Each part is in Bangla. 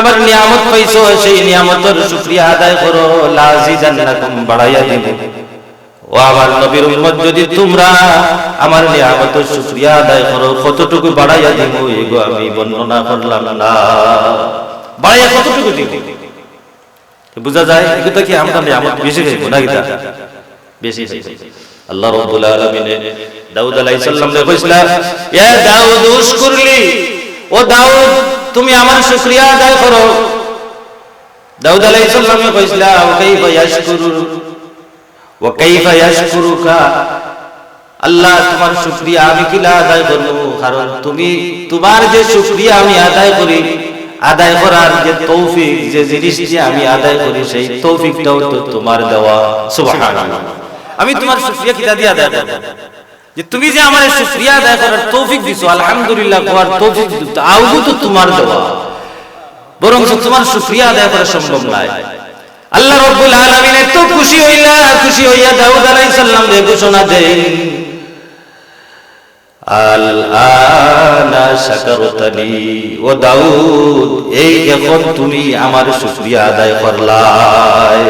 আমার নিয়ামত পাইছো, সেই নিয়ামতের শুকরিয়া আদায় করো লাজিদান্নাকুম বাড়াইয়া দিব। ও আমার নবীর উম্মত, যদি তোমরা আমার নিয়ামতের শুকরিয়া আদায় করো, কতটুকু বাড়াইয়া দিব, এগো আমি বর্ণনা করলাম না। বাড়াইয়া কতটুকু দিব? বুঝা যায়, এগুলো কি আমরা নিয়ামত বেশি খাইব না কিটা বেশি খাইব। আল্লাহ রাব্বুল আলামিন দাউদ আলাইহিস সালাম রে কইছিল ইয়া দাউদ উশকুরলি ও দাউদ তুমি আমার শুকরিয়া আদায় করো। দাউদ আলাইহিস সালাম কইছিল ও কাইফা ইয়াশকুরু, ও কাইফা ইয়াশকুরুকা? আল্লাহ, তোমার শুকরিয়া আমি কিলা আদায় করব? কারণ তুমি, তোমার যে শুকরিয়া আমি আদায় করি, আদায় করার যে তৌফিক, যে জিনিস আমি আদায় করি, সেই তৌফিকটাও তো তোমার দেওয়া। সুবহানাল্লাহ। আমি তোমার শুকরিয়া কিলা দিয়ে আদায় করব? যে তুমি যে আমার শুকরিয়া আদায় করার তৌফিক দিছো, আলহামদুলিল্লাহ কোয়ার তৌফিক দিছো আউগু তো তোমার দেওয়া বরং তোমার শুকরিয়া আদায় করা সম্ভব নয়। আল্লাহ রাব্বুল আলামিন এত খুশি হইলা, খুশি হইয়া দাউদ আলাইহিস সালাম রে ঘোষণা দেন। আল আনা শাকারতানি ও দাউদ, এই এখন তুমি আমার শুকরিয়া আদায় করলাই।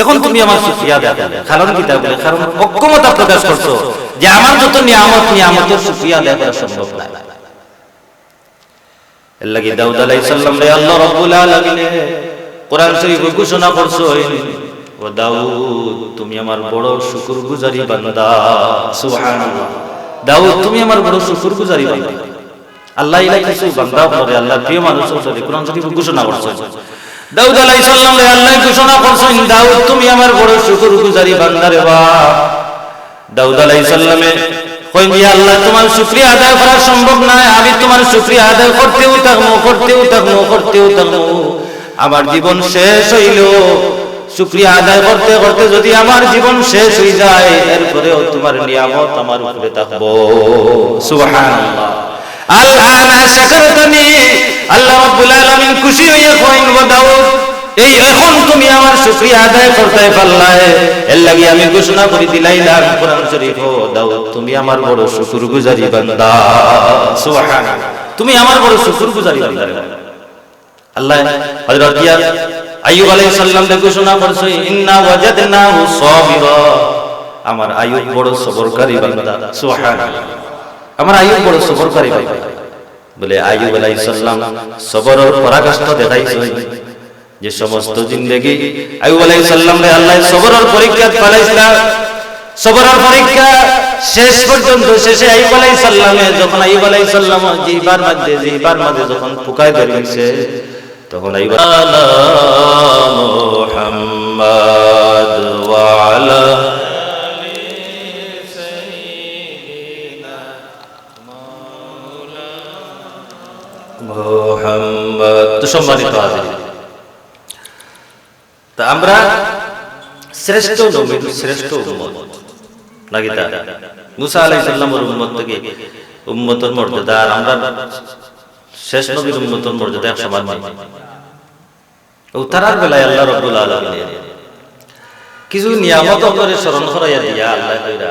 এখন তুমি আমার আদায় করলে কারণ কি বলে? কারণ অক্ষমতা প্রকাশ করছ যে আমার যত নিয়ামত নিয়ামতের আদায় করা সম্ভব না। এর লাগি দাউদ আলাইহিস সালাম রে আল্লাহ রাব্বুল আলামিন কোরআন শরীফ ঘোষণা করছ ও দাউদ, তুমি আমার বড় শুকরগুজারি বান্দা। সুবহানাল্লাহ। দাউদ, তুমি আমার বড় শুকরগুজারি বান্দা। আল্লাহ ইলা কিছু বান্দা করে আল্লাহ প্রিয় মানুষ করে কোরআন শরীফ ঘোষণা করছ। দাউদ আলাইহিস সালাম রে, আল্লাহ ঘোষণা করছেন, দাউদ, তুমি আমার বড় শুকরগুজারি বান্দা রে বাপ। দাউদ কই ইয়া আল্লাহ, তোমার শুকরিয়া আদায় করা সম্ভব নয়। আমি তোমার শুকরিয়া আদায় করতেও থাকব করতেও থাকব করতেও থাকব। আমার জীবন শেষ হইল। শুক্রিয়া আদায় করতে করতে যদি আমার জীবন শেষ হয়ে যায়, এরপরেও তোমার নিয়ামত আমার উপরে থাকব। সুবহানাল্লাহ। আল্লাহ শাকারতানি আল্লাহ রাব্বুল আলামিন খুশি হইয়া কইন, ও দাউদ, এই এখন তুমি আমার শুকরিয়া আদায় করতে পারলাই এর লাগি আমি ঘোষণা করে দিলাইলাম কোরআন শরীফ। দাউদ, তুমি আমার বড় শুকরগুজারি বান্দা। সুবহানাল্লাহ। তুমি আমার বড় শুকরগুজারি বান্দা। আল্লাহ হযরত ইয়া আইয়ুব আলাইহিস সালাম কে ঘোষণা করছে, ইন্না ওয়াজাদনাহু আমার আইয়ুব বড় সবরকারী বান্দা। সুবহানাল্লাহ। আমার আইয়ুব বড় সবরকারী বান্দা। বলে আইয়ুব আলাইহিস সালাম সবরের যে সমস্ত জিন্দেগি আইয়ুব আলাইহিস সালাম রে আল্লাহ সবরের পরীক্ষা সবরের পরীক্ষা শেষ পর্যন্ত শেষে আইয়ুব আলাইহিস সালামে যখন আইয়ুব আলাইহিস সালাম জিহ্বার মধ্যে জিহ্বার মধ্যে যখন ফুকায় ধরেছে তখন আইয়ুব আলা মুহাম্মদ ওয়া আলা মুহাম্মদ সম্মানিত তা আমরা শ্রেষ্ঠ নবীর শ্রেষ্ঠ উম্মত। নাকি তা? মুসা আলাইহিস সালামের উম্মত থেকে উম্মতের মর্যাদা আর আমরা শেষ নবীর উম্মতের মর্যাদা এক সমান নয় উত্তরার বেলায় আল্লাহ রাব্বুল আলামিন কিছু নিয়ামত করে স্মরণ করাইয়া দিয়া আল্লাহ কইরা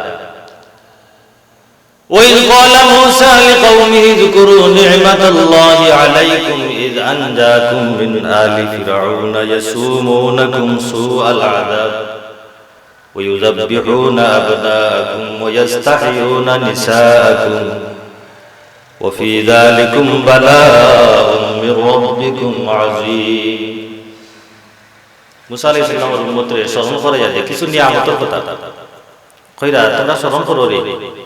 وإذ قال موسى لقومه اذكروا نعمة الله عليكم إذ أنجاكم من آل فرعون يسومونكم سوء العذاب ويذبحون أبناءكم ويستحيون نساءكم وفي ذلكم بلاء من ربكم عظيم موسى عليه السلام والمتر شرم قرية كيسو نعمة القطع خيرا تنا شرم قرية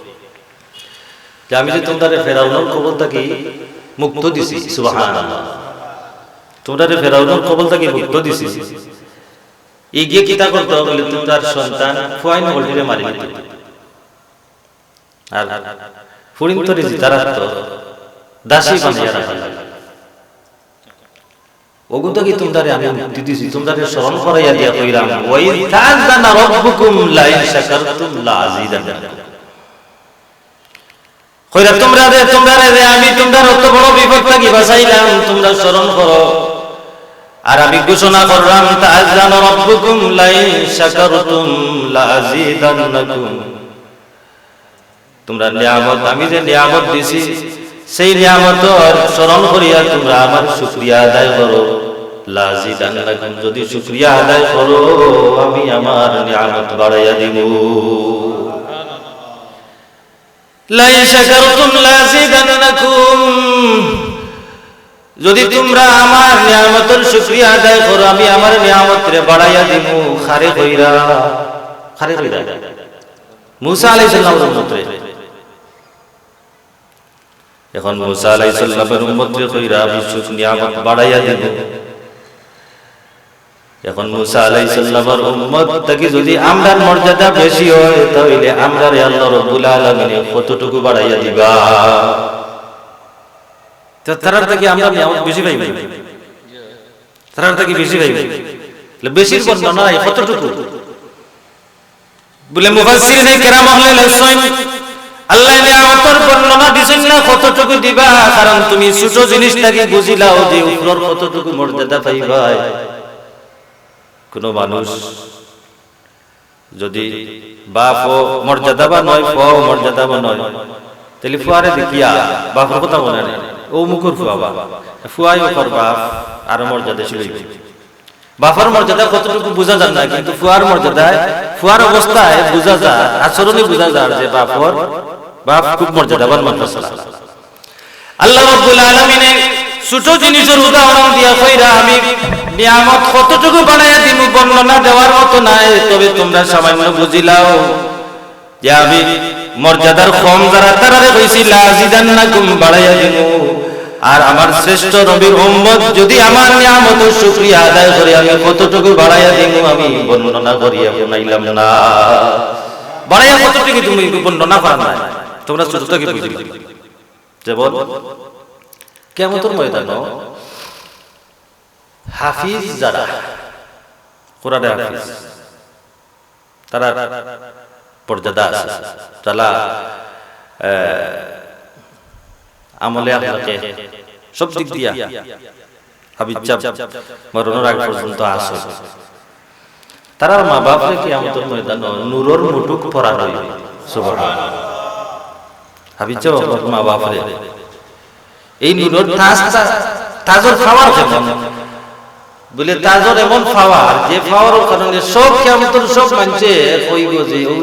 যে আমি যে তোমাদের ফেরাউনের কবল থাকি মুক্ত দিছি তোমরা ফেরাউনের কবল থাকি মুক্ত দিছি। এই গিয়ে কিতা করতে হবে বলে তোমার সন্তান ফুয়াইন মারি আর তো দাসী বানিয়ে রাখা তোমরা আমি মুক্তি দিছি? তোমরা স্মরণ করাইয়া দিয়া কইরাম ওয়াই তাযানা রাব্বুকুম শাকারতুম কইরা, তোমরা রে তোমরা রে আমি তোমরা অত বড় বিপদ থাকি বাঁচাইলাম, তোমরা স্মরণ করো। আর আমি ঘোষণা করলাম তাআযানা রাব্বুকুম লা ইন শাকারতুম তোমরা নিয়ামত, আমি যে নিয়ামত দিছি, সেই নিয়ামত নিয়ামতর স্মরণ করিয়া তোমরা আমার শুক্রিয়া আদায় করো। লাজিদান্নাকুম যদি শুক্রিয়া আদায় করো, আমি আমার নিয়ামত বাড়াইয়া দিব। লাই যদি তোমরা আমার নিয়ামতের শুক্রিয়া আদায় করো, আমি আমার নিয়ামতরে বাড়াইয়া দিব খারে কইরা খারে কইরা মুসা আলাইহিস সালামের এখন মুসা আলাইহিস সালামের উম্মতরে কইরা আমি নিয়ামত বাড়াইয়া দিব এখন মুসা আলাইহিস সালামের উম্মত থেকে যদি আমরার মর্যাদা বেশি হয়, তাহলে আমরারে আল্লাহ রাব্বুল আলামিন কতটুকু বাড়াইয়া দিবা? তো তারার থেকে আমরা নিয়ামত বেশি পাইব। তারার থেকে বেশি পাইব। বেশির বর্ণনা নাই, কতটুকু? বলে মুফাসসিরিন কেরাম আহলে ইসলাম আল্লাহ নিয়ামতের বর্ণনা দিছেন না কতটুকু দিবা, কারণ তুমি ছোট জিনিসটাকে বুঝিলাও যে উপরের কতটুকু মর্যাদা পাইবা। কোন মানুষ যদি বাপ ও মর্যাদা নয়, ফ মর্যাদা বা নয়, তাহলে ফুয়ারে দেখিয়া বাপর কথা মনে নেই। ও মুখর ফুয়া বা ফুয়াই ওপর বাপ, আর মর্যাদা ছিল বাপর মর্যাদা কতটুকু বোঝা যায় না, কিন্তু ফুয়ার মর্যাদায়, ফুয়ার অবস্থায় বোঝা যায়, আচরণে বোঝা যায় যে বাপর, বাপ খুব মর্যাদাবান মানুষ। আল্লাহ রাব্বুল ছোট জিনিসের উদাহরণ দিয়া কইরা আমি নিয়ামত কতটুকু বানাইয়া দিব বর্ণনা দেওয়ার মতো নাই, তবে তোমরা সামান্য বুঝিলাও যে আমি মর্যাদার কম যারা, তারারে কইছি লাজিদান্নাকুম বাড়াইয়া দিব আর আমার শ্রেষ্ঠ নবীর উম্মত যদি আমার নিয়ামতের শুকরিয়া আদায় করে আমি কতটুকু বাড়াইয়া দিব আমি বর্ণনা করিয়া বানাইলাম না। বাড়াইয়া কতটুকু তুমি বর্ণনা করা নাই? তোমরা ছোট থেকে বুঝিলা। যেমন কেমতর ময়দান হাফিজ যারা কোরআনে হাফিজ তারা পর্যাদা যারা আমলে আপনাকে সব দিক দিয়া হাবিজ মরণের আগ পর্যন্ত আছে। তারা মা বাপরে কি আমাদের ময়দান নূরর মুটুক পরানো সুবহানাল্লাহ। হাবিজ মা বাপরে এই তাজ তাজর খাওয়ার কেমন বলে তাজর এমন পাওয়ার যে পাওয়ার কারণে সব কেমন সব মানছে কইব যে ও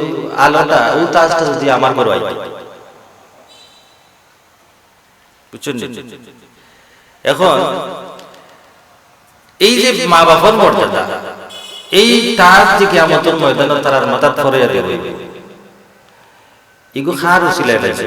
আলোটা ও তাজটা যদি আমার ঘর বুঝছেন এখন এই যে মা বাবার মর্যাদা, এই তাজ যে কেমন ময়দান তার মাথা ধরে দেবে। এগো খার পাইছে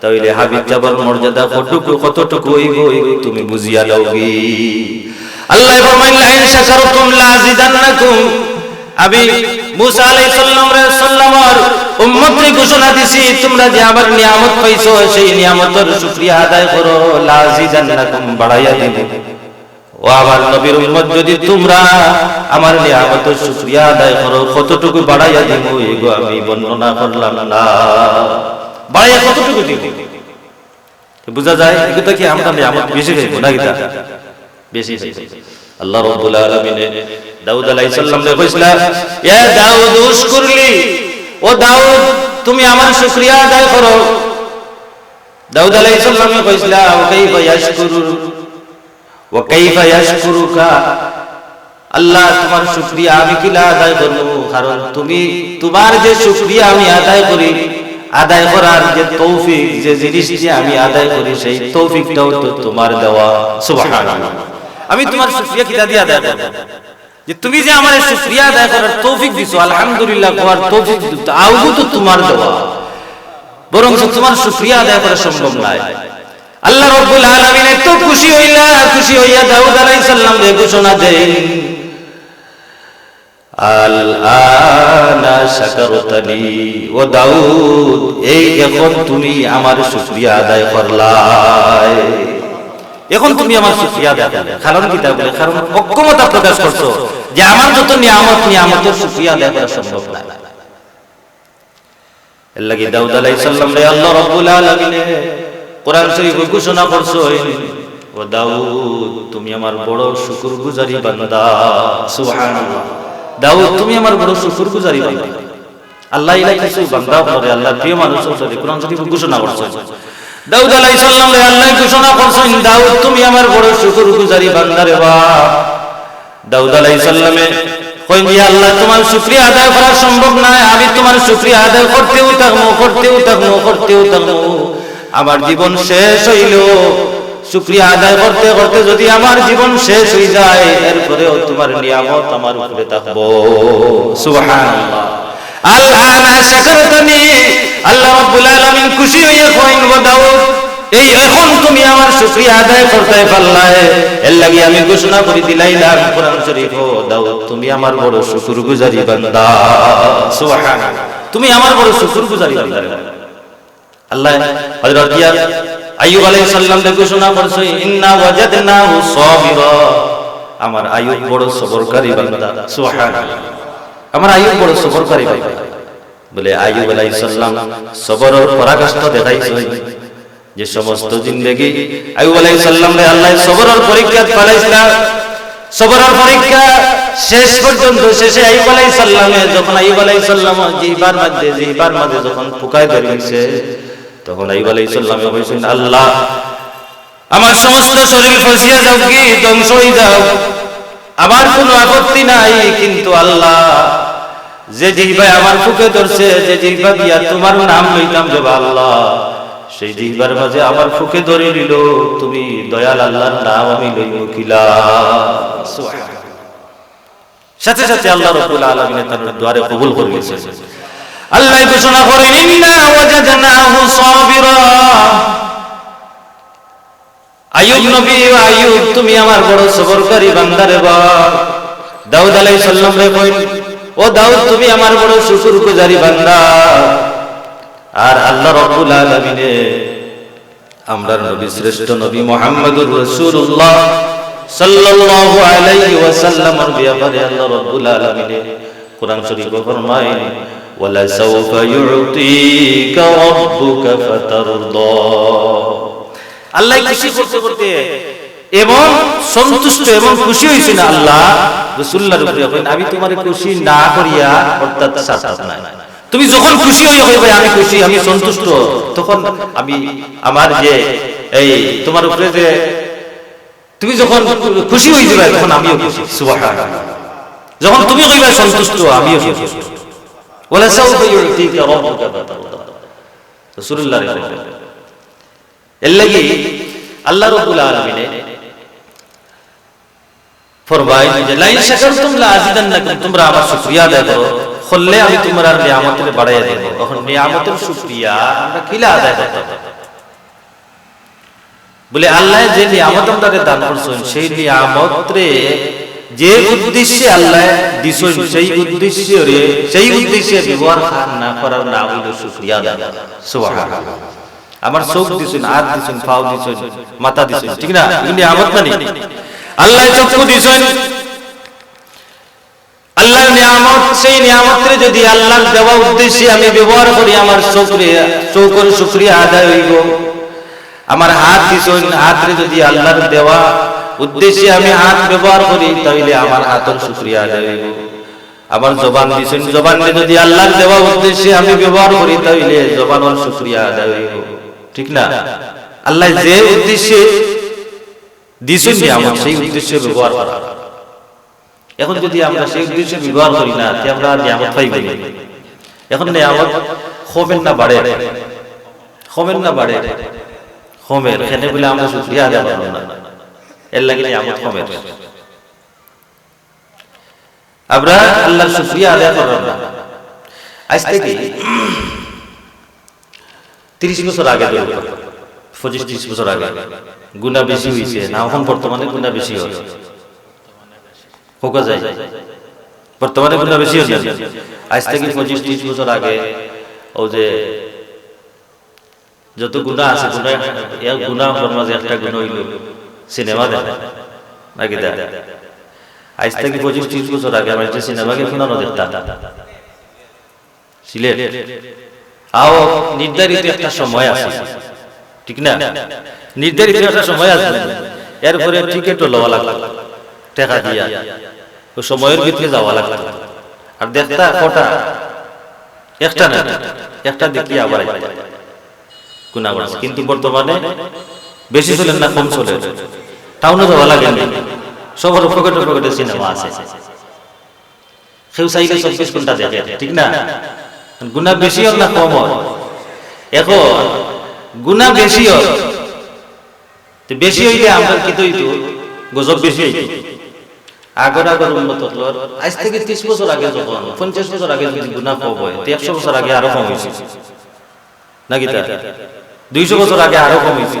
তাইলে হাবিব জাবর মর্যাদা কতটুকু কতটুকু তুমি বুঝিয়া লওগি আল্লাহ ফরমাইল লাইন শাকারতুম লাযিদান্নাকুম আমি মুসা আলাইহিস সালামের সাল্লামর উম্মতকে ঘোষণা দিছি, তোমরা যে আমার নিয়ামত পাইছো, সেই নিয়ামতের শুকরিয়া আদায় করো লাযিদান্নাকুম বাড়াইয়া দিব। ও আমার নবীর উম্মত, যদি তোমরা আমার নিয়ামতের শুকরিয়া আদায় করো, কতটুকু বাড়াইয়া দিব, এগো আমি বর্ণনা করলাম না। বাড়াইয়া কতটুকু দিব? বুঝা যায়, এগুলো কি আমরা নিয়ামত বেশি খাইবো না কিতা বেশি আল্লাহ রাব্বুল আলামিন দাউদ আলাইহিস সালাম রে কইছিল ইয়া দাউদ উশকুরলি ও দাউদ, তুমি আমার শুকরিয়া আদায় করো। দাউদ আলাইহিস সালাম কইছিল ও কাইফা ইয়াশকুরু, ওয়া কাইফা ইয়াশকুরুকা? আল্লাহ, তোমার শুকরিয়া আমি কিলা আদায় করব? কারণ তুমি, তোমার যে শুকরিয়া আমি আদায় করি আদায় করার যে তৌফিক, যে জিনিসটি আমি আদায় করি, সেই তৌফিকটাও তো তোমার দেওয়া। সুবহানাল্লাহ। আমি তোমার শুকরিয়া কিতা দিয়ে আদায় করব। যে তুমি যে আমার শুকরিয়া আদায় করার তৌফিক দিছো, আলহামদুলিল্লাহ করার তৌফিক দিছো আউগু তো তোমার দেওয়া। বরং তোমার শুকরিয়া আদায় করা সম্ভব নয়। আল্লাহ রাব্বুল আলামিন এত খুশি হইলা, খুশি হইয়া দাউদ আলাইহিস সালাম ঘোষণা দেন। প্রকাশ করছ যে আমার যত নিয়ামত, নিয়ামতের সম্ভব দাউদ কোরআন ঘোষণা করছ ও দাউদ, তুমি আমার বড় শুকরগুজারি বান্দা। সুবহানাল্লাহ। দাউদ, তুমি আমার বড় শুকরগুজারি বান্দা। আল্লাহ ইলা কিছু বান্দা করে আল্লাহ প্রিয় মানুষ করে কোরআন শরীফ ঘোষণা করছ। দাউদ আলাইহিস সালাম রে, আল্লাহ ঘোষণা করছেন, দাউদ, তুমি আমার বড় শুকরগুজারি বান্দা রে বাপ। দাউদ আলাইহিস সালামে কই যে আল্লাহ, তোমার শুকরিয়া আদায় করা সম্ভব নয় আমি তোমার শুকরিয়া আদায় করতেও থাকব করতেও থাকব করতেও থাকব। আমার জীবন শেষ হইল। শুকরিয়া আদায় করতে করতে যদি আমার জীবন শেষ হয়ে যায়, এরপরেও তোমার নিয়ামত আমার উপরে থাকব। আল্লাহ আলামিন খুশি এই এখন তুমি আমার শুকরিয়া আদায় করতে পারলাই। এর লাগি আমি ঘোষণা করে কোরআন শরীফ। তুমি আমার বড় শুকরগুজারি বান্দা। তুমি আমার বড় বান্দা। আল্লাহ, হযরত ইয়া আইয়ুব আলাইহিস সালাম কে ঘোষণা করছে ইন্না ওয়াজাদনাহু সাবিরা আমার আইয়ুব বড় সবরকারী বান্দা, সুবহানাল্লাহ। আমার আইয়ুব বড় সবরকারী বান্দা বলে, আইয়ুব আলাইহিস সালাম সবরের পরাকাষ্ঠ দেখাইছে যে সমস্ত জিন্দেগি আইয়ুব আলাইহিস সালাম রে আল্লাহ সবরের পরীক্ষা ফলাইছিল সবরের পরীক্ষা শেষ পর্যন্ত শেষে আইয়ুব আলাইহিস সালামে যখন আইয়ুব আলাইহিস সালাম জিবার মধ্যে জিবার মধ্যে যখন ফুকায় ধরিছে তখন আইব আলাইসাল্লামে বলছেন আল্লাহ, আমার সমস্ত শরীর ফসিয়া যাও কি, ধ্বংস হয়ে যাও। আমার কোনো আপত্তি নাই, কিন্তু আল্লাহ, যে জিহ্বায় আমার ফুকে ধরছে, যে জিহ্বা দিয়া তোমার নাম লইতাম যে আল্লাহ, সেই জিহ্বার মাঝে আমার ফুকে ধরে নিল, তুমি দয়াল আল্লাহর নাম আমি লইব কিলা? সাথে সাথে আল্লাহ রব্বুল আলামিন তার দুয়ারে কবুল করে আল্লাহ ঘোষণা করেন, ইন্না ওয়াজাদনাহু সাবিরা আইয়ুব নবী, আইয়ুব, তুমি আমার বড় সবরকারী বান্দারে বা দাউদ আলাইহিস সালাম রে কইন ও দাউদ, তুমি আমার বড় শ্বশুর শুকরগুজারি বান্দা। আর আল্লাহ রাব্বুল আলামিনে, আমরা নবী শ্রেষ্ঠ নবী মুহাম্মদুর রাসূলুল্লাহ সাল্লাল্লাহু আলাইহি ওয়াসাল্লামের ব্যাপারে আল্লাহ রাব্বুল আলামিনে কোরআন শরীফে ফরমায় ولسوف يعطيك ربك فترضى আল্লাহ খুশি করতে করতে এবং সন্তুষ্ট এবং খুশি হইছেন আল্লাহ রাসূলুল্লাহর উপরে কইন আমি তোমারে খুশি না করিয়া অর্থাৎ সাথে নাই তুমি যখন খুশি হই হইবে আমি খুশি আমি সন্তুষ্ট তখন আমি আমার যে এই তোমার উপরে যে তুমি যখন খুশি হই যাবে তখন আমিও খুশি সুবহানাল্লাহ যখন তুমি কইবা সন্তুষ্ট আমিও সন্তুষ্ট ولسوف يعطيك ربك فترضى رسول الله এর লাগি আল্লাহ রাব্বুল আলামিন ফরমায় যে লাইন শাকারতুম লা আযিদান্নাকুম তোমরা আমার শুকরিয়া আদায় করো করলে আমি তোমার নিয়ামতের বাড়াইয়া দেব তখন নিয়ামতের শুকরিয়া আমরা কিলা আদায় করতে হবে বলে আল্লাহ যে নিয়ামত আমাদের দান করছেন সেই নিয়ামতরে যে উদ্দেশ্যে আল্লাহ সেই উদ্দেশ্যে সেই উদ্দেশ্যে ব্যবহার না করার না হইল শুকরিয়া আদায় আমার চোখ দিছেন, হাত দিছেন, পাও দিছেন, মাথা দিছেন, ঠিক না? এই নিয়ামত মানে? আল্লাহ চক্ষু দিছেন। আল্লাহর নিয়ামত, সেই নিয়ামতরে যদি আল্লাহর দেওয়া উদ্দেশ্যে আমি ব্যবহার করি, আমার চোখরে চৌকর শুকরিয়া আদায় হইব। আমার হাত দিছেন, হাতরে যদি আল্লাহর দেওয়া উদ্দেশ্যে আমি হাত ব্যবহার করি তাহলে আমার হাতের শুকরিয়া আদায় হইব। আমার জবান দিছেন জবানে যদি আল্লাহর দেওয়া উদ্দেশ্যে আমি ব্যবহার করি তাহলে জবানের শুকরিয়া আদায় হইব। ঠিক না? আল্লাহ যে উদ্দেশ্যে দিছেন নিয়ামত, সেই উদ্দেশ্যে ব্যবহার করা। এখন যদি আমরা সেই উদ্দেশ্যে ব্যবহার করি না, তে আমরা নিয়ামত পাইব না। এখন নিয়ামত কমেন না বাড়ে? কমেন না বাড়ে? কমের এখানে বলে আমরা শুকরিয়া আদায় না। এর লাগে নিয়ামত কমের আমরা আল্লাহর শুকরিয়া আদায় করব না আজ থেকে তিরিশ বছর আগে পঁচিশ ত্রিশ বছর আগে, গুণা বেশি হয়েছে। না, এখন বর্তমানে গুণা বেশি হয় হোকা যায়। বর্তমানে গুণা বেশি হচ্ছে আজ থেকে পঁচিশ ত্রিশ বছর আগে, ও যে যত গুণা আছে, গুণা গুণা মাঝে একটা গুণ হইল। সিনেমা দেখে। নাকি দেখ? আজ থেকে পঁচিশ ত্রিশ বছর আগে আমার যে সিনেমাকে শোনানো দেখতাম। আও, নির্ধারিত একটা সময় আছে। ঠিক না? নির্ধারিত একটা সময় আছে। এরপরে টিকিটও লওয়া লাগল দিয়া। ওই সময়ের ভিতরে যাওয়া লাগল আর দেখতা কটা? একটা না। একটা দেখি আবার। কিন্তু বর্তমানে বেশি চলেন না, কম চলে টাউনে যাওয়া লাগে না সবার পকেটে সিনেমা আছে। কেউ চাইলে চব্বিশ ঘণ্টা দেখে, ঠিক না? গুণা বেশি হোক না কম হোক এখন গুণা বেশি হোক বেশি হইলে আমরা কি তৈরি গজব বেশি হইতো। আগর আগর উন্নত হলো আজ থেকে ত্রিশ বছর আগে যখন, পঞ্চাশ বছর আগে যদি গুণা কম হয়, তো একশো বছর আগে আরও কম হয়েছে নাকি তা দুইশো বছর আগে আরও কম হয়েছে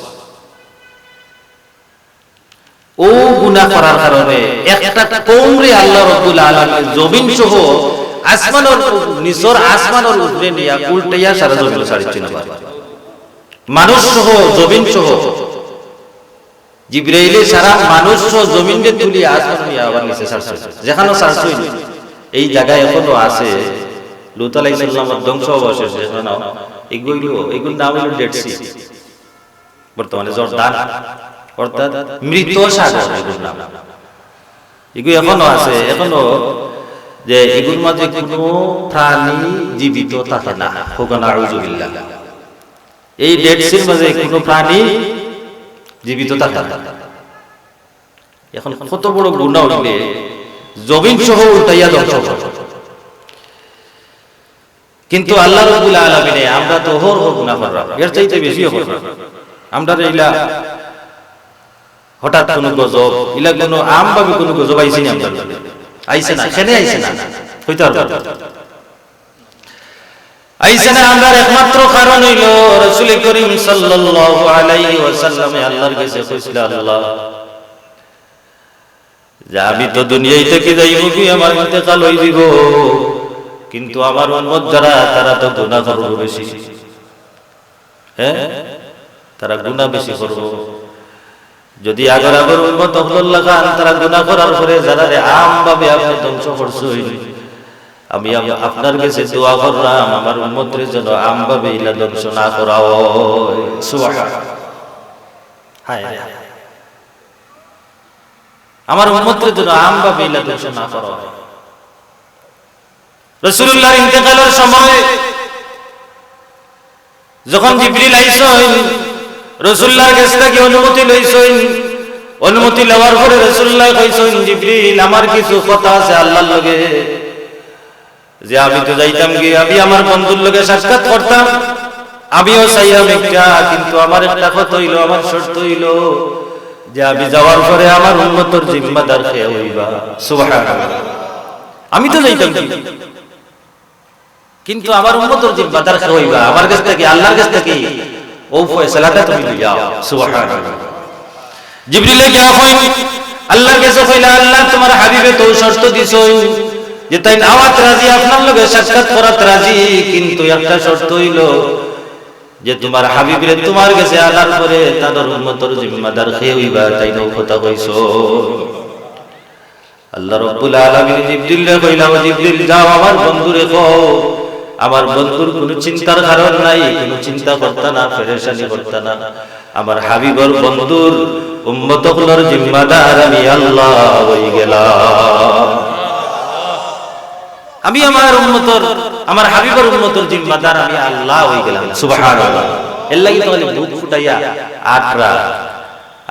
ও গুনাহ করার কারণে একটা কৌমরে আল্লাহ রাব্বুল আলামিন জমিন সহ আসমানের আসমানের উপরে নিয়া উল্টাইয়া সারা জমিন সাড়ে না মানুষ সহ জমিন সহ সারা মানুষ সহ আসমান নিয়ে আবার নিচে ছাড়ছে যেখানে এই জায়গায় এখনও আছে। লুত ধ্বংস অবশেষে এগুলো এগুলো নাম হলো ডেড সি বর্তমানে জর্দান। অর্থাৎ মৃত সাগর এগুলোর নাম। এগুলো এখনও আছে এখনও যে এগুলোর মাঝে কোনো প্রাণী জীবিত থাকে না হোকানা আউজুবিল্লাহ এই ডেড সির মাঝে কোনো প্রাণী জীবিত থাকে না। এখন কত বড় গুণা উঠলে জমিন সহ উল্টাইয়া ধ্বংস কিন্তু আল্লাহ রাব্বুল আলামিনে আমরা তো হর হর গুনাহ করলাম এর চাইতে করলাম আমরা ইলা হঠাৎ কোন গজব, ইলা কোনো আম ভাবে কোন গজব আইছে না আইছে না এখানে আইছে না। হইতে পারবে। আইছে না আমরা একমাত্র কারণ হইল রাসূল করিম সাল্লাল্লাহু আলাইহি ওয়াসাল্লামে আল্লাহর কাছে কইছিল আল্লাহ, যে আমি তো দুনিয়ায় থেকে যাইব কি, আমার ইন্তেকাল হই দিব কিন্তু আমার উম্মত যারা, তারা তো গুনাহ করবে বেশি। হ্যাঁ? তারা গুনাহ বেশি করবে। যদি আগর আগর আব্দুল্লাহ খান তারা গুনাহ করার পরে যারা আম ভাবে আপনি ধ্বংস করছেন আমি আপনার কাছে দোয়া করলাম, আমার উম্মতের জন্য আম ভাবে ইলা ধ্বংস না করা সুবহান। হায়। আমার উম্মতের জন্য ইলা ধ্বংস না করা হয় রাসূলুল্লাহ ইন্তেকালের সময় যখন জিবরিল আইসেন রসুল্লাহর কাছ থেকে অনুমতি লইছেন অনুমতি লওয়ার পরে রসুল্লাহ কইছেন জিবরিল, আমার কিছু কথা আছে আল্লাহর লগে। যে আমি তো যাইতাম গিয়ে, আমি আমার বন্ধুর লগে সাক্ষাৎ করতাম। আমিও চাইলাম একটা, কিন্তু আমার একটা কথা হইল, আমার শর্ত হইল যে আমি যাওয়ার পরে আমার উন্নতর জিম্মাদার খেয়ে হইবা আমি তো যাইতাম কিন্তু আমার উম্মতর জিম্মাদার কে হইবা আমার কাছ থেকে, আল্লাহর কাছ থেকে ও ফয়সালাটা তুমি লইয়া সুবহানাল্লাহ। জিবরিলে গিয়া কই আল্লাহ, তোমার হাবিবে তো শর্ত দিছো। যে তাই আওয়াত রাজি, আপনার লগে সাক্ষাৎ করাত রাজি, কিন্তু একটা শর্ত হইল যে তোমার হাবিবরে তোমার কাছে আনার পরে তাদের উম্মতর জিম্মাদার তাই নৌ কথা কইছো। আল্লাহ রব্বুল আলামিন জিবরিলে কইলা, ও জিবরিল, যাও আমার বন্ধুরে কও আমার বন্ধুর কোনো চিন্তার কারণ নাই, কোনো চিন্তা করতা না, পেরেশানি করতা না। আমার হাবিবর বন্ধুর উম্মত হলোর জিম্মাদার, আমি আল্লাহ হই গেলাম। আমি আমার উম্মতর, আমার হাবিবর উম্মতর জিম্মাদার, আমি আল্লাহ হই গেলাম, সুবহানাল্লাহ। এর লাগি তাহলে বুক ফুটাইয়া আটরা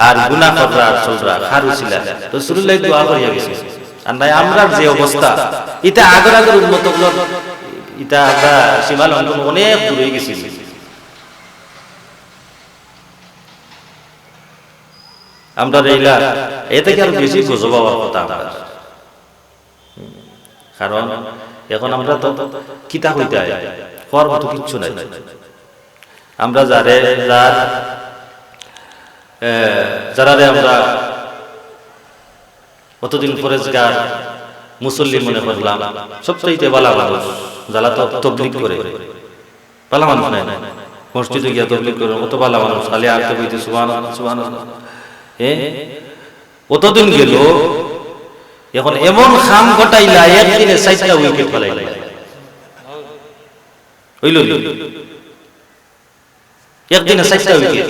আর গুনাহ কররা আর চলরা খারুছিলা রাসূলুল্লাহ দোয়া করিয়া গেছে। আর নাই, আমরার যে অবস্থা এটা আগর আগর উন্নত এটা আমরা সীমা লঙ্ঘন অনেক দূরে গেছি আমরা রেইলা এ থেকে আরও বেশি গুজব হওয়ার কথা আমরা। কারণ এখন আমরা তো কিতা হইতে হওয়ার মতো কিচ্ছু নাই। আমরা যারে যারা রে আমরা কতদিন পরেজগার মুসল্লি মনে করলাম সবচাইতে বালা মানুষ। যারা তো তবলিক করে। বালা মানুষ নাই মসজিদে গিয়া তবলিক করে কত বালা মানুষ খালি আনতে বইতে সুবান সুবান এ? কতদিন গেল? এখন এমন খাম ঘটাইলা, একদিনে সাইটটা উইকেট ফেলাইলা। হইল একদিনে সাইটটা উইকেট।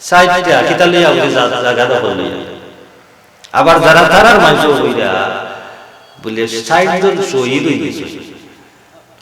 সাইটটা কিতা লইয়া উঠে জায়গা দখল লইয়া আবার যারা তারার মানুষ হইরা, বলে শহীদ হয়ে গেছে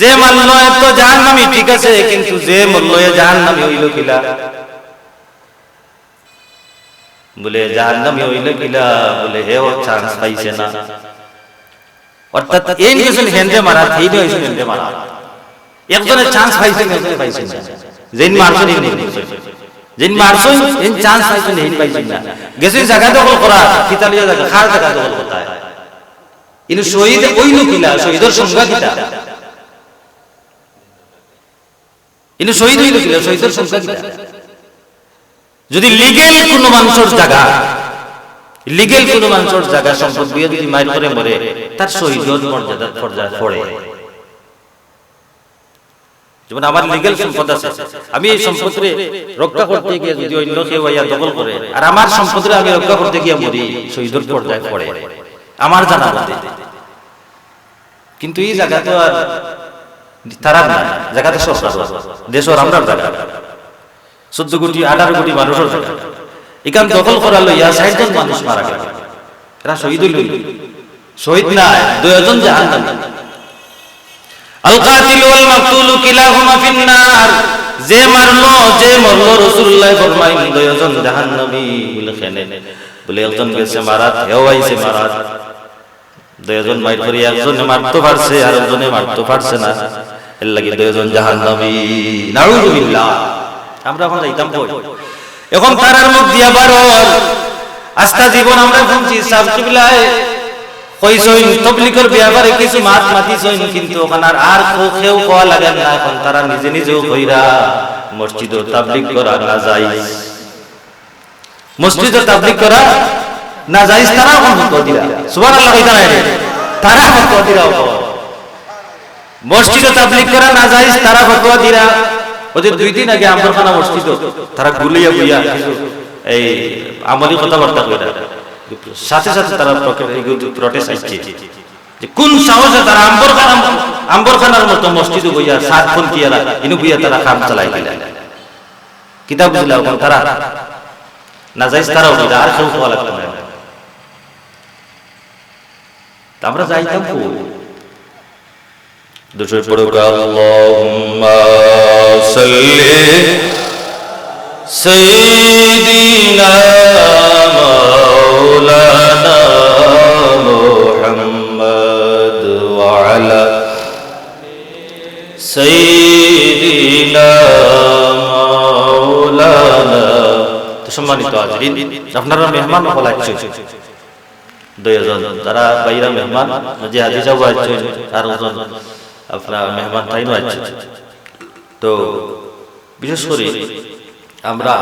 যে মানলো এত জাহান্নামী, ঠিক আছে, কিন্তু যে এ জাহান্নামী হইল কিলা? বলে, জাহান্নামী হইল কিলা? বলে, হে, ও চান্স পাইছে না। অর্থাৎ এই হেন্ডে মারা হেন্ডে মারা। একজনের চান্স পাইছে, একজনে পাইছে না। যেন এই নিয়েছেন যেন মারছই এন চান্স পাইছেন এই পাইছেন না। গেছে জায়গা দখল করা কিতালিয়া জায়গা খার জায়গা দখল করতে ইনু শহীদ শহীদের সংজ্ঞা কিতা? ইনু শহীদ হইল কিলা শহীদের কিতা যদি লিগেল কোন মানুষের জায়গা লিগেল কোন মানুষের জায়গা সম্পদ দিয়ে যদি মাইর করে মরে, তার শহীদের মর্যাদা পর্যায়ে পড়ে। যেমন আমার লিগেল সম্পদ আছে, আমি এই সম্পদরে রক্ষা করতে গিয়ে যদি অন্য কেউ আইয়া দখল করে, আর আমার সম্পদরে আমি রক্ষা করতে গিয়ে মরি, শহীদের পর্যায়ে পড়ে। আমার জানা কিন্তু এই জায়গা তো আর তারা না জায়গাটা সরকার দেশের আমরা জায়গা চোদ্দ কোটি, আঠারো কোটি মানুষের জায়গা এখান দখল করা লইয়া ষাট জন মানুষ মারা গেল। এরা শহীদ হইল। শহীদ দুজন জাহান যে মারলো, যে মরলো, রাসূলুল্লাহ ফরমাইন, দুইজন জাহান্নামী বলে খেনে। বলে একজন গেছে হেও আইছে মারাত। দুইজন মাইর করি একজনে মারতে পারছে আর একজনে মারতে পারছে না। এখন যাইতাম মুখ দিয়া বারর আস্থা জীবন আমরা শুনছি সাব কিবলায়। কইসইন তবলিগের কিন্তু ওখানে লাগে না। এখন তারা নিজে নিজেও কইরা মসজিদ তাবলিগ করা না যাই মসজিদ তাবলিগ করা না যাই তারা এখন ফতোয়া দিরা সুবহানাল্লাহ কইতা তারা মসজিদ তাবলিগ করা না যাই তারা ফতোয়া দিরা। ওদের দুই দিন আগে আম্বরখানা মসজিদ তারা গুলিয়া বুইয়া এই আমলি কথাবার্তা কইরা। সাথে সাথে তারা প্রটেস্ট আসছে যে কোন সাহসে তারা আম্বরখানা আম্বরখানার মতো মসজিদে বইয়া সাত ফোন কিয়ারা ইনু বইয়া তারা কাম চালাই দিলা কিতাব বুঝলা ওখান তারা না যাইস তারাও বুঝলা আর কেউ খাওয়া লাগতো না। আমরা যাইতাম কো দুশো পড়ুক সম্মানিত আপনারা মেহমান দুই জন তারা বাইরা মেহমান যে হাদিসা বলা আর আপনার মেহমান তাইনো আছে। তো বিশেষ করে আমরা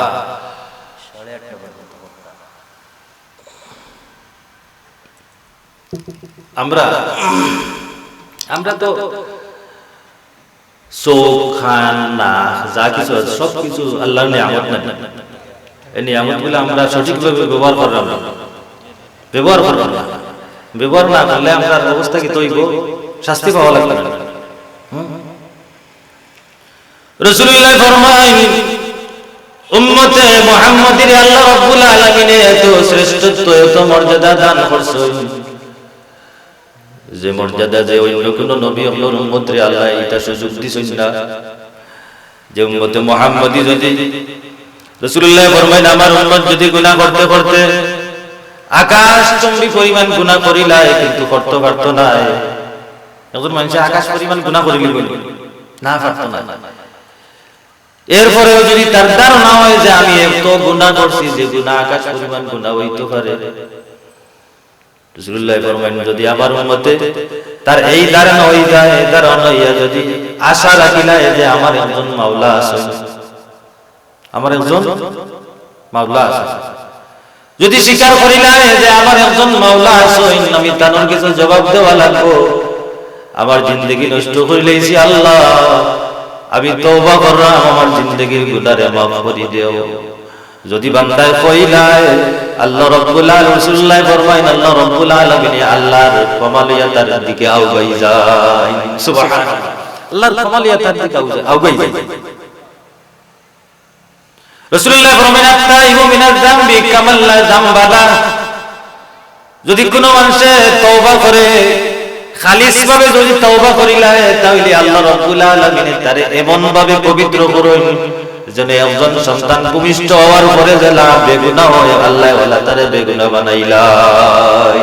আমরা আমরা তো চোখ খান যা কিছু আছে সব কিছু আল্লাহর নিয়ামত না। এই নিয়ামতগুলো আমরা সঠিকভাবে ব্যবহার করলাম না। ব্যবহার করলাম না। ব্যবহার না করলে আমরা অবস্থা কি তৈব শাস্তি পাওয়া লাগবে না। রসুল্লাহ ফরমাই উম্মতে মুহাম্মাদির আল্লাহ রাব্বুল আলামিনে এত শ্রেষ্ঠত্ব, এত মর্যাদা দান যে মর্যাদা যে অন্য কোন নবী আল্লাহর উম্মতরে আল্লাহ এটা সুযোগ দিছেন না। যে উম্মতে মুহাম্মাদি যদি রাসূলুল্লাহ ফরমাইন আমার উম্মত যদি গুনাহ করতে করতে আকাশ চম্বি পরিমাণ গুনাহ করিলাই কিন্তু করতে পারতো না এখন মানুষ আকাশ পরিমাণ গুনাহ করিলি না পারতো না এরপরেও যদি তার ধারণা হয় যে আমি এত গুনাহ করছি যে গুনাহ আকাশ পরিমাণ গুনাহ হইতে পারে। যদি আমার উম্মতে তার এই ধারণা যায়, এই ধারণা হইয়া যদি আশা রাখিলা যে আমার একজন মাওলা আছে। আমার একজন মাওলা আছে। যদি স্বীকার করিলা যে আমার একজন মাওলা আছে আমি তানোর কিছু জবাব দেওয়া লাগবো। আমার জিন্দগি নষ্ট করিলেছি আল্লাহ। আমি তওবা করলাম, আমার জিন্দগির গুনারে মাফ করে দিও। যদি বান্দায় কইলায়, আল্লাহ রাব্বুল আলামিন, রাসূলুল্লাহ ফরমাইন, আল্লাহ রাব্বুল আলামিন আল্লাহর কমালিয়াতার দিকে আউগাই যায়। সুবহানাল্লাহ। আল্লাহর কমালিয়াতার দিকে আউগাই যায়। রাসূলুল্লাহ ফরমাইন, আত্তাইবু মিনাজ যামবি কামাল লা যদি কোনো মানুষে তওবা করে খালিস ভাবে যদি তওবা করিলায় তাহলে আল্লাহ রাব্বুল আলামিন তারে এমন ভাবে পবিত্র করুন, যেন একজন সন্তান ভূমিষ্ঠ হওয়ার পরে লাভ বেগুনা হয়, আল্লাহ ওয়ালা তারে বেগুনা বানাইলাই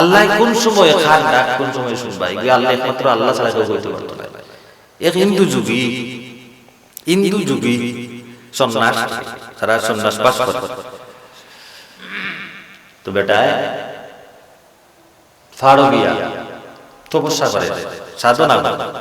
আল্লাহ কোন সময় খান ডাক কোন সময় শুনবা এগুলো আল্লাহ একমাত্র আল্লাহ ছাড়া কেউ বলতে পারতো না। এক হিন্দু যুগী হিন্দু যুগী সন্ন্যাস, তারা সন্ন্যাস পাস করে। তো বেটায় ফাড়ো গিয়া তপস্যা করে সাধনা করে।